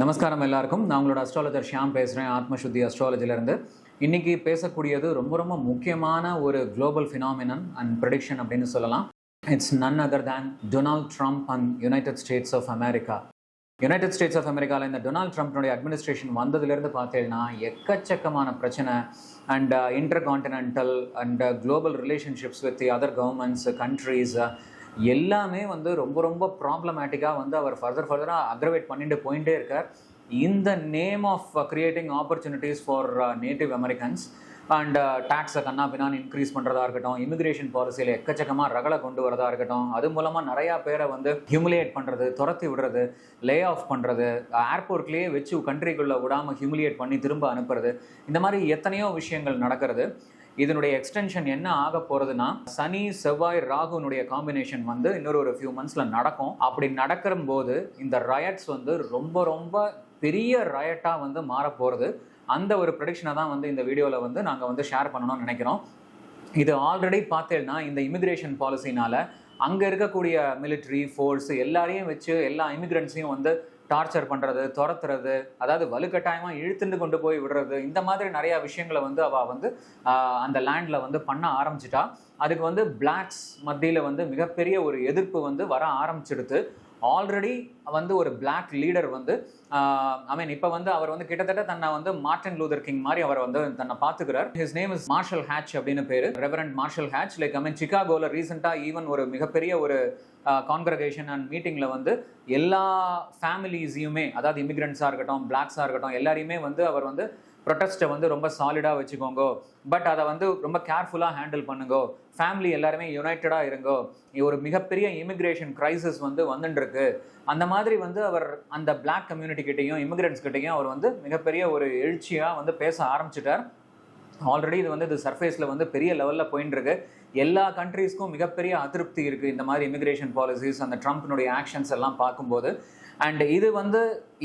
நமஸ்காரம் எல்லாருக்கும். நான் உங்களோட அஸ்ட்ராலஜர் ஷியாம் பேசுகிறேன் ஆத்மசுத்தி அஸ்ட்ராலஜிலேருந்து இன்னைக்கு பேசக்கூடியது ரொம்ப ரொம்ப முக்கியமான ஒரு குளோபல் ஃபினாமினன் அண்ட் ப்ரெடிக்ஷன் அப்படின்னு சொல்லலாம். It's none other than Donald Trump and United States of America United States of அமெரிக்காவில் இந்த டொனால்ட் ட்ரம்ப்னுடைய அட்மினிஸ்ட்ரேஷன் வந்ததுலேருந்து பார்த்தீங்கன்னா எக்கச்சக்கமான பிரச்சனை and intercontinental and global relationships with the other governments countries எல்லாமே வந்து ரொம்ப ரொம்ப ப்ராப்ளமேட்டிக்காக வந்து அவர் ஃபர்தர் ஃபர்தராக அக்ரவேட் பண்ணிட்டு போயிட்டே இருக்கார். இந்த name of creating opportunities for native Americans and டேக்ஸை கண்ணா பின்னான்னு இன்க்ரீஸ் பண்ணுறதா இருக்கட்டும் இமிகிரேஷன் பாலிசியில் எக்கச்சக்கமாக ரகலை கொண்டு வரதா இருக்கட்டும் அது மூலமாக நிறையா பேரை வந்து ஹியூமிலியேட் பண்ணுறது துரத்தி விடுறது லே ஆஃப் பண்ணுறது ஏர்போர்ட்லேயே வச்சு கண்ட்ரிக்குள்ளே விடாமல் ஹியூமிலியேட் பண்ணி திரும்ப அனுப்புறது இந்த மாதிரி எத்தனையோ விஷயங்கள் நடக்கிறது. இதனுடைய எக்ஸ்டென்ஷன் என்ன ஆக போறதுன்னா சனி செவ்வாய் ராகுனுடைய காம்பினேஷன் வந்து இன்னொரு ஒரு ஃபியூ மந்த்ஸ்ல நடக்கும். அப்படி நடக்கிற போது இந்த ரயட்ஸ் வந்து ரொம்ப ரொம்ப பெரிய ரயட்டா வந்து மாற போறது. அந்த ஒரு ப்ரொடிக்ஷனை தான் வந்து இந்த வீடியோவில் வந்து நாங்கள் வந்து ஷேர் பண்ணணும்னு நினைக்கிறோம். இது ஆல்ரெடி பார்த்தேன்னா இந்த இமிகிரேஷன் பாலிசினால அங்கே இருக்கக்கூடிய மிலிட்ரி ஃபோர்ஸ் எல்லாரையும் வச்சு எல்லா இமிகிரண்ட்ஸையும் வந்து டார்ச்சர் பண்ணுறது துரத்துறது அதாவது வலுக்கட்டாயமாக இழுத்துட்டு கொண்டு போய் விடுறது இந்த மாதிரி நிறையா விஷயங்களை வந்து அவள் வந்து அந்த லேண்டில் வந்து பண்ண ஆரம்பிச்சிட்டா. அதுக்கு வந்து பிளாக்ஸ் மத்தியில் வந்து மிகப்பெரிய ஒரு எதிர்ப்பு வந்து வர ஆரம்பிச்சிடுது ஆல்ரெடி வந்து ஒரு பிளாக் லீடர் வந்து ஐ மீன் இப்போ வந்து அவர் வந்து கிட்டத்தட்ட தன்னை வந்து மார்டின் லூதர் கிங் மாதிரி அவர் வந்து தன்னை பார்த்துக்கிறார். His name is Marshall Hatch அப்படின்னு பேர். Reverend Marshall Hatch like I mean சிகாகோவில் ரீசெண்டாக ஈவன் ஒரு மிகப்பெரிய ஒரு கான்கிரகேஷன் அண்ட் மீட்டிங்கில் வந்து எல்லா ஃபேமிலிஸையுமே அதாவது இமிக்ரெண்ட்ஸாக இருக்கட்டும் பிளாக்ஸாக இருக்கட்டும் எல்லாரையுமே வந்து அவர் வந்து ப்ரொட்டஸ்ட்டை வந்து ரொம்ப சாலிடாக வச்சுக்கோங்க. பட் அதை வந்து ரொம்ப கேர்ஃபுல்லாக ஹேண்டில் பண்ணுங்கோ. ஃபேமிலி எல்லாருமே யுனைட்டடாக இருங்கோ. ஒரு மிகப்பெரிய இமிக்ரேஷன் க்ரைசிஸ் வந்து வந்துட்டுருக்கு அந்த மாதிரி வந்து அவர் அந்த பிளாக் கம்யூனிட்டிக்கிட்டையும் கிட்டேயும் கிட்டேயும் அவர் வந்து மிகப்பெரிய ஒரு எழுச்சியாக வந்து பேச ஆரம்பிச்சிட்டார். ஆல்ரெடி இது வந்து இது சர்ஃபேஸில் வந்து பெரிய லெவலில் போயின்னு இருக்கு எல்லா கண்ட்ரீஸ்க்கும் மிகப்பெரிய அதிருப்தி இருக்குது இந்த மாதிரி இமிக்ரேஷன் பாலிசிஸ் அந்த ட்ரம்ப்னுடைய ஆக்ஷன்ஸ் எல்லாம் பார்க்கும்போது. அண்ட் இது வந்து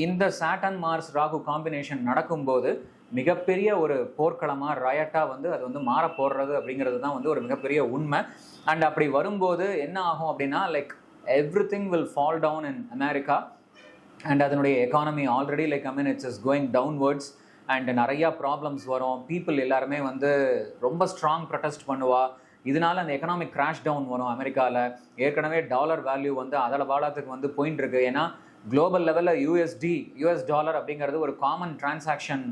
இந்த சாட்டன் மார்ஸ் ராகு காம்பினேஷன் நடக்கும்போது மிகப்பெரிய ஒரு போர்க்களமாக ரயட்டாக வந்து அது வந்து மாற போடுறது அப்படிங்கிறது தான் வந்து ஒரு மிகப்பெரிய உண்மை. அண்ட் அப்படி வரும்போது என்ன ஆகும் அப்படின்னா like everything will fall down in America and அதனுடைய economy already like I mean it's is going downwards and நிறையா ப்ராப்ளம்ஸ் வரும். பீப்புள் எல்லாருமே வந்து ரொம்ப ஸ்ட்ராங் ப்ரொட்டஸ்ட் பண்ணுவா. இதனால அந்த எக்கனாமிக் கிராஷ் டவுன் வரும் அமெரிக்காவில் ஏற்கனவே டாலர் வேல்யூ வந்து அதில் வாழத்துக்கு வந்து போயின்னு இருக்கு ஏன்னா குளோபல் லெவலில் யூஎஸ்டி யூஎஸ் டாலர் அப்படிங்கிறது ஒரு காமன் டிரான்சாக்ஷன்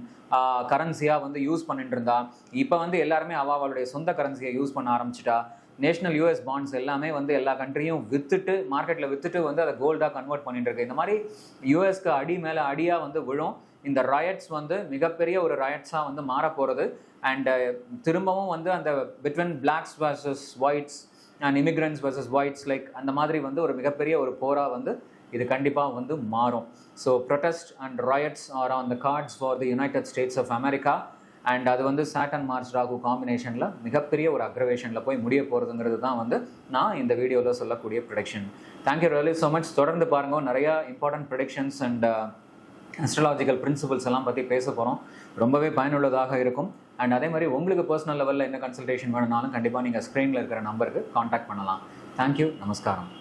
கரன்சியாக வந்து யூஸ் பண்ணிட்டு இருந்தா இப்போ வந்து எல்லாருமே அவளுடைய சொந்த கரன்சியை யூஸ் பண்ண ஆரம்பிச்சிட்டா நேஷனல் யூஎஸ் பாண்ட்ஸ் எல்லாமே வந்து எல்லா கண்ட்ரியும் வித்துட்டு மார்க்கெட்டில் வித்துட்டு வந்து அதை கோல்டாக கன்வெர்ட் பண்ணிட்டு இருக்கு இந்த மாதிரி யூஎஸ்க்கு அடி மேலே அடியாக வந்து விழும். இந்த ராயட்ஸ் வந்து மிகப்பெரிய ஒரு ராயட்ஸாக வந்து மாறப்போகிறது அண்ட் திரும்பவும் வந்து அந்த between blacks versus whites and immigrants versus whites like அந்த மாதிரி வந்து ஒரு மிகப்பெரிய ஒரு போராக வந்து இது கண்டிப்பாக வந்து மாறும். So protest and riots are on the cards for the United States of America and அது வந்து சாட்டன் மார்ச் ராகு காம்பினேஷனில் மிகப்பெரிய ஒரு அக்ரவேஷனில் போய் முடிய போகிறதுங்கிறது தான் வந்து நான் இந்த வீடியோவில் சொல்லக்கூடிய prediction thank you really so much தொடர்ந்து பாருங்க. நிறையா important predictions and astrological principles எல்லாம் பற்றி பேச போகிறோம் ரொம்பவே பயனுள்ளதாக இருக்கும். அண்ட் அதே மாதிரி உங்களுக்கு பர்சனல் லெவலில் என்ன கன்சல்டேஷன் வேணுனாலும் கண்டிப்பாக நீங்கள் ஸ்க்ரீனில் இருக்கிற நம்பருக்கு காண்டாக்ட் பண்ணலாம். தேங்க்யூ நமஸ்காரம்.